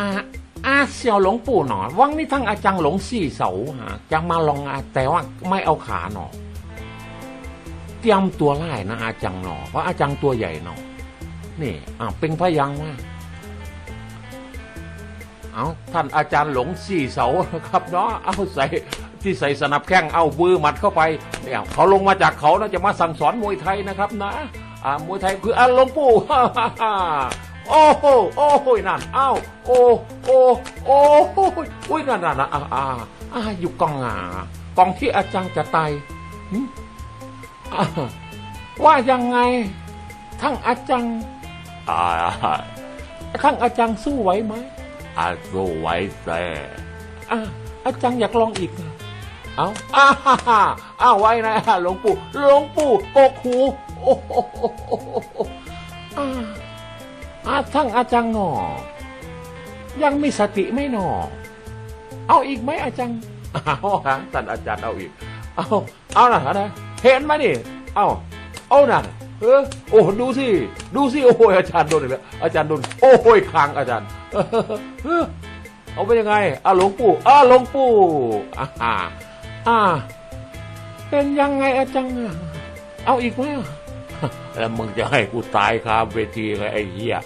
อาอาเสี่ยวหลวงปู่หนอวังนี่ทั้งอาจารย์หลงสี่เสาหาจะมาลองอาแต่ว่าไม่เอาขาหนอเตรียมตัวไล่นะอาจังหนอเพราะอาจังตัวใหญ่หนอนี่อ่าเป็นพยังว่าเอาท่านอาจารย์หลงสี่เสาครับเนาะเอาใส่ที่ใส่สนับแข้งเอาบือหมัดเข้าไปเนี่ยเขาลงมาจากเขานะจะมาสั่งสอนมวยไทยนะครับนะอ่ามวยไทยคืออาหลวงปู่ โอ้โหโอ้โหนั่นอ้าวโอ้โอ้โอ้โหอุ้ยนั่นนั่นอ่าอ่าอ่าอยู่กองอ่ากองที่อาจารย์จะตายว่ายังไง ทั้งอาจารย์อ่าทั้งอาจารย์สู้ไหวไหมอาสู้ไหวแต่อ่าอาจารย์อยากลองอีกเอาอ้าฮ่าฮ่าอ้าวไว้นะหลวงปู่หลวงปู่กกหูโอ้โห อาทั้งอาจารย์หนอ ยังมีสติไม่หนอ เอาอีกไหมอาจารย์เอาฮะท่านอาจารย์เอาอีก เอา เอาหน่ะนะเห็นไหมนี่ เอา เอาหน่ะเออโอ้ดูสิ ดูสิ โอ้ยอาจารย์โดนอีกแล้ว อาจารย์โดน โอ้ยคางอาจารย์ เออเอาไปยังไงอะหลวงปู่อะหลวงปู่อ่าอ่าเป็นยังไงอาจารย์อะเอาอีกไหม แล้วมึงจะให้กูตายครับเวทีเลยไอ้เหี้ย